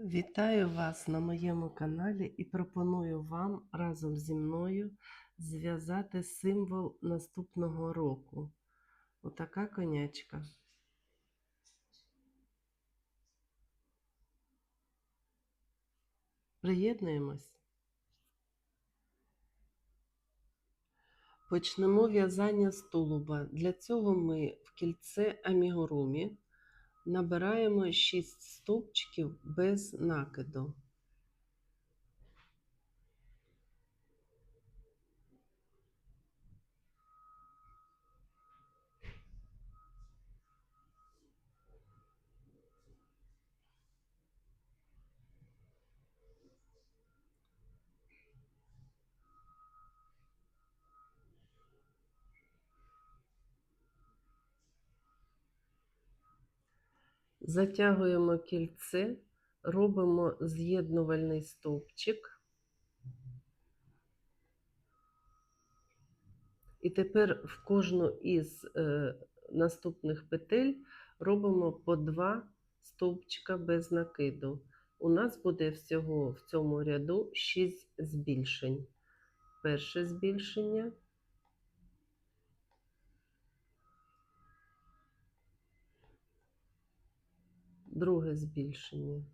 Вітаю вас на моєму каналі і пропоную вам разом зі мною зв'язати символ наступного року. Отака конячка. Приєднуємось. Почнемо в'язання з. Для цього ми в кільце амігурумі набираємо 6 стовпчиків без накиду. Затягуємо кільце, робимо з'єднувальний стовпчик. І тепер в кожну із е, наступних петель робимо по два стовпчика без накиду. У нас буде всього в цьому ряду 6 збільшень. Перше збільшення. Друге збільшення.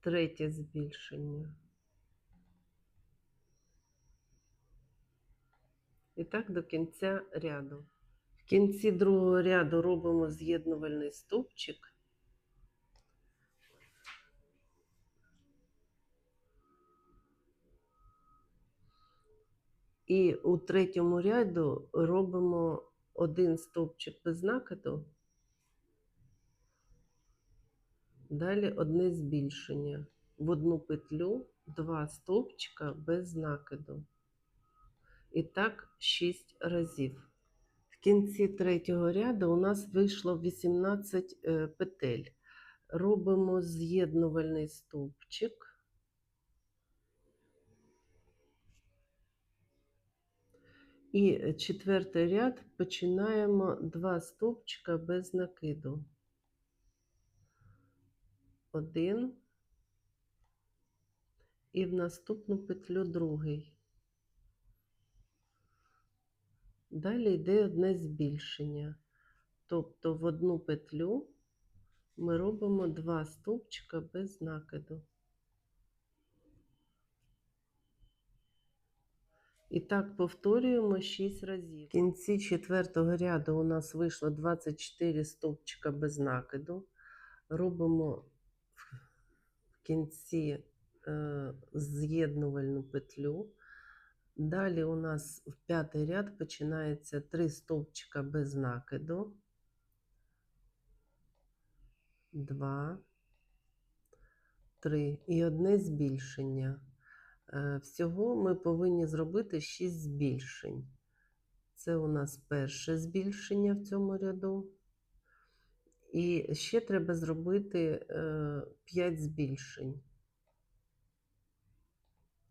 Третє збільшення. І так до кінця ряду. В кінці другого ряду робимо з'єднувальний стовпчик. І у третьому ряду робимо один стовпчик без накиду, далі одне збільшення. В одну петлю два стовпчика без накиду. І так 6 разів. В кінці третього ряду у нас вийшло 18 е, петель. Робимо з'єднувальний стовпчик. І четвертий ряд починаємо два стовпчика без накиду. Один. І в наступну петлю другий. Далі йде одне збільшення. Тобто в одну петлю ми робимо два стовпчика без накиду. І так повторюємо 6 разів. В кінці четвертого ряду у нас вийшло 24 стовпчика без накиду. Робимо в кінці е, з'єднувальну петлю. Далі у нас в п'ятий ряд починається 3 стовпчика без накиду. 2, 3 і одне збільшення. Е, Всього ми повинні зробити 6 збільшень. Це у нас перше збільшення в цьому ряду. І ще треба зробити 5 збільшень.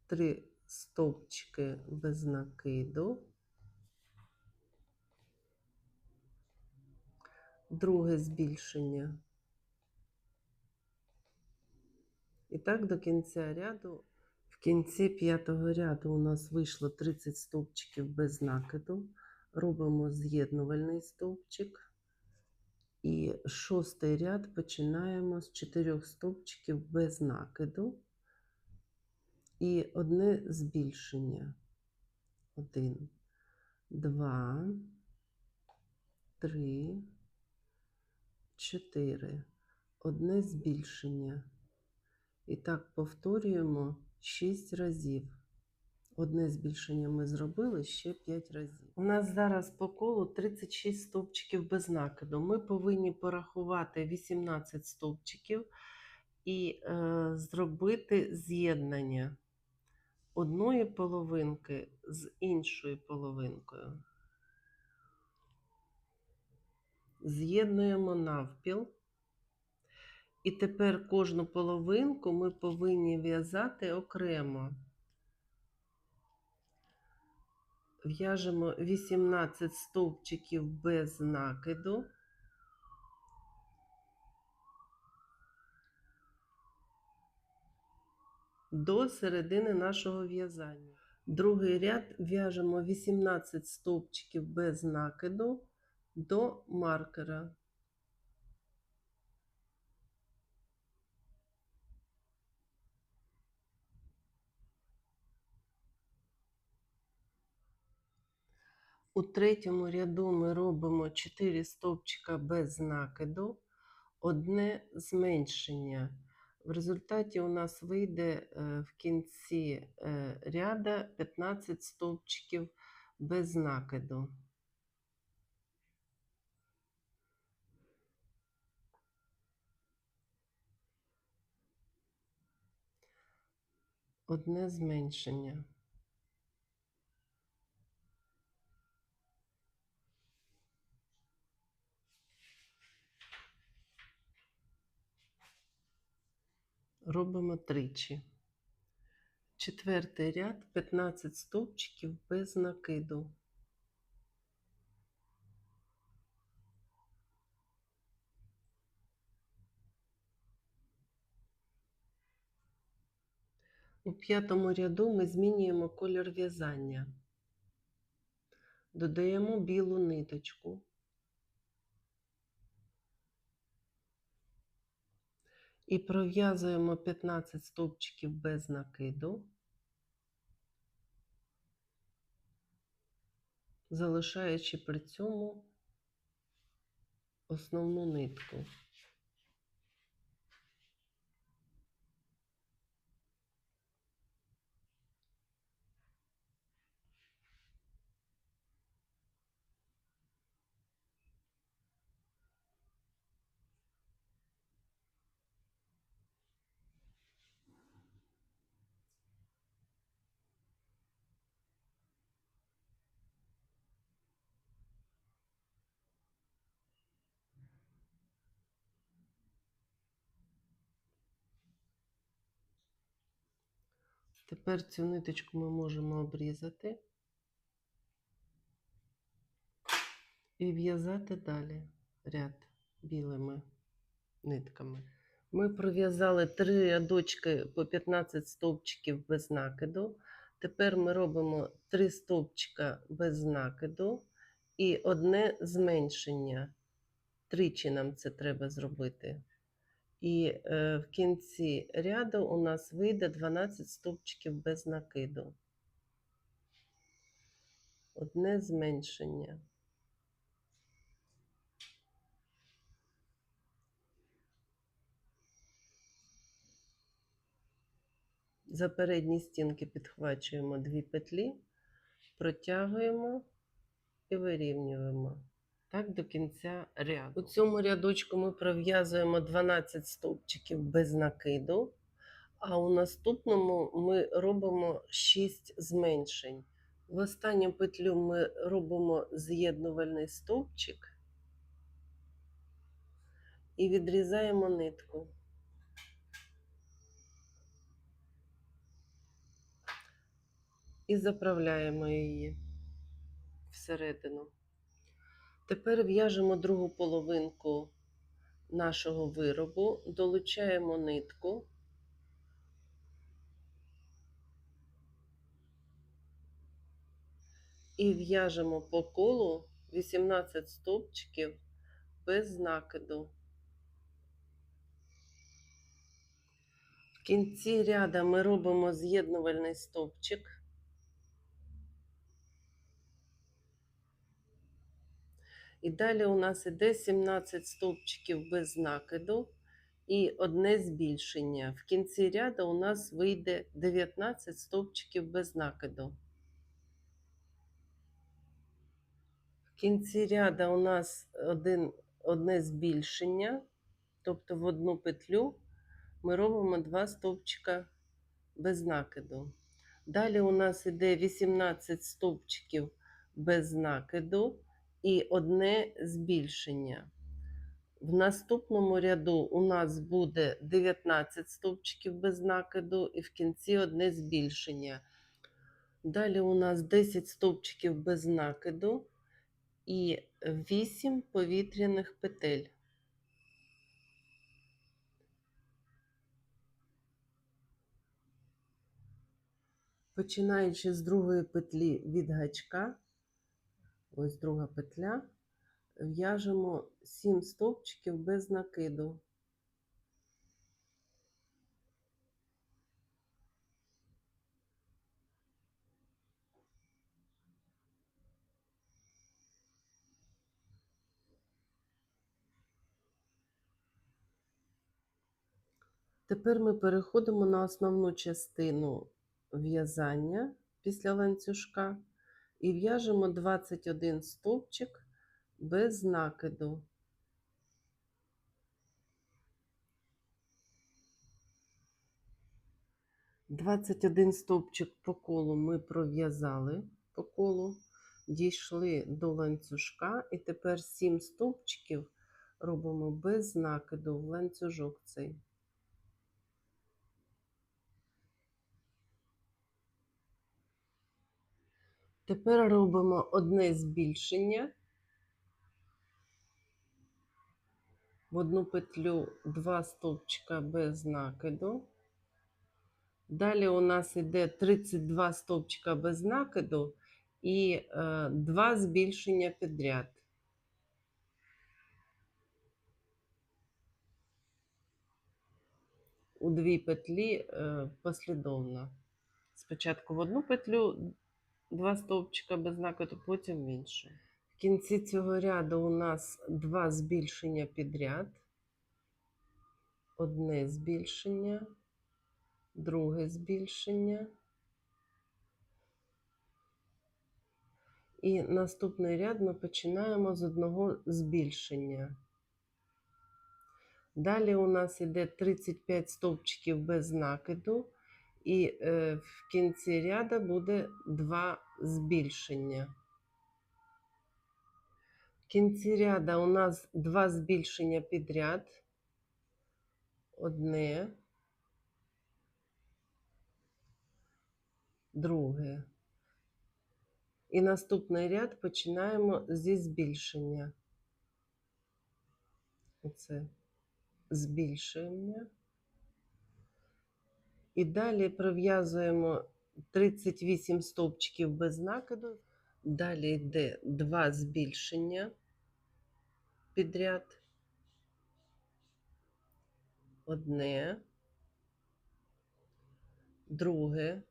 3 стовпчики без накиду. Друге збільшення. І так до кінця ряду. Кінці п'ятого ряду у нас вийшло 30 стовпчиків без накиду. Робимо з'єднувальний стовпчик. І шостий ряд починаємо з 4 стовпчиків без накиду. І одне збільшення. Один, два, три, чотири. Одне збільшення. І так повторюємо 6 разів. Одне збільшення ми зробили ще 5 разів. У нас зараз по колу 36 стовпчиків без накиду. Ми повинні порахувати 18 стовпчиків і е, зробити з'єднання одної половинки з іншою половинкою. З'єднуємо навпіл. І тепер кожну половинку ми повинні в'язати окремо. В'яжемо 18 стовпчиків без накиду. До середини нашого в'язання. Другий ряд в'яжемо 18 стовпчиків без накиду до маркера. У третьому ряду ми робимо 4 стовпчика без накиду, одне зменшення. В результаті у нас вийде е, в кінці е, ряда 15 стовпчиків без накиду. Одне зменшення. Робимо тричі. Четвертий ряд 15 стовпчиків без накиду. У п'ятому ряду ми змінюємо колір в'язання. Додаємо білу ниточку. І пров'язуємо 15 стовпчиків без накиду, залишаючи при цьому основну нитку. Тепер цю ниточку ми можемо обрізати і в'язати далі ряд білими нитками. Ми пров'язали три рядочки по 15 стовпчиків без накиду. Тепер ми робимо 3 стовпчика без накиду і одне зменшення. Тричі нам це треба зробити. І е, в кінці ряду у нас вийде 12 стовпчиків без накиду. Одне зменшення. За передні стінки підхвачуємо дві петлі, протягуємо і вирівнюємо. Так до кінця ряду. У цьому рядочку ми пров'язуємо 12 стовпчиків без накиду, а у наступному ми робимо 6 зменшень. В останню петлю ми робимо з'єднувальний стовпчик і відрізаємо нитку. І заправляємо її всередину. Тепер в'яжемо другу половинку нашого виробу, долучаємо нитку. І в'яжемо по колу 18 стовпчиків без накиду. В кінці ряда ми робимо з'єднувальний стовпчик. І далі у нас іде 17 стовпчиків без накиду і одне збільшення. В кінці ряду у нас вийде 19 стовпчиків без накиду. В кінці ряду у нас один, одне збільшення, тобто в одну петлю ми робимо 2 стовпчика без накиду. Далі у нас іде 18 стовпчиків без накиду і одне збільшення. В наступному ряду у нас буде 19 стовпчиків без накиду, і в кінці одне збільшення. Далі у нас 10 стовпчиків без накиду і 8 повітряних петель. Починаючи з другої петлі від гачка, ось друга петля, в'яжемо 7 стовпчиків без накиду. Тепер ми переходимо на основну частину в'язання після ланцюжка і в'яжемо 21 стовпчик без накиду. Двадцять один стовпчик по колу ми пров'язали по колу, дійшли до ланцюжка, і тепер 7 стовпчиків робимо без накиду в ланцюжок цей. Тепер робимо одне збільшення. В одну петлю два стовпчика без накиду. Далі у нас йде 32 стовпчика без накиду і е, два збільшення підряд. У дві петлі е, послідовно. Спочатку в одну петлю два стовпчика без накиду, потім в іншу. В кінці цього ряду у нас два збільшення підряд. Одне збільшення, друге збільшення. І наступний ряд ми починаємо з одного збільшення. Далі у нас йде 35 стовпчиків без накиду. І е, в кінці ряда буде два збільшення. В кінці ряда у нас два збільшення підряд. Одне, друге. І наступний ряд починаємо зі збільшення. Оце збільшення. І далі пров'язуємо 38 стовпчиків без накиду. Далі йде два збільшення підряд. Одне, друге.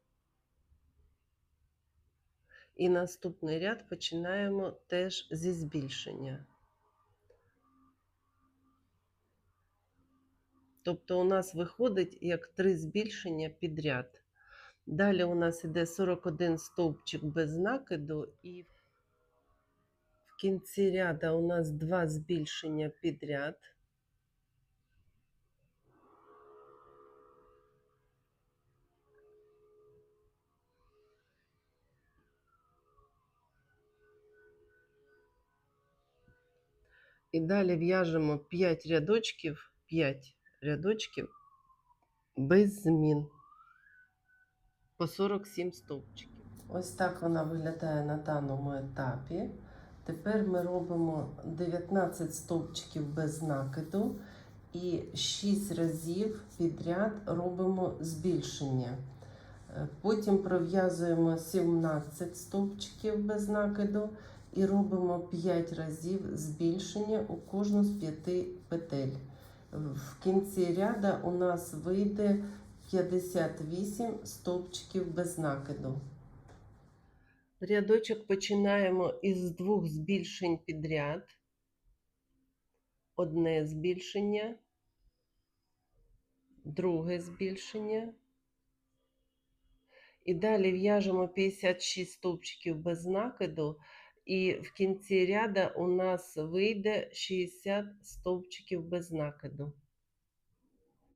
І наступний ряд починаємо теж зі збільшення. Тобто у нас виходить як три збільшення підряд. Далі у нас іде 41 стовпчик без накиду, і в кінці ряда у нас два збільшення підряд. І далі в'яжемо 5 рядочків, 5 рядочків без змін по 47 стовпчиків. Ось так вона виглядає на даному етапі. Тепер ми робимо 19 стовпчиків без накиду і 6 разів підряд робимо збільшення. Е, Потім пров'язуємо 17 стовпчиків без накиду і робимо 5 разів збільшення у кожну з 5 петель. В кінці ряда у нас вийде 58 стовпчиків без накиду. Рядочок починаємо із двох збільшень підряд. Одне збільшення, друге збільшення. І далі в'яжемо 56 стовпчиків без накиду, і в кінці ряда у нас вийде 60 стовпчиків без накиду.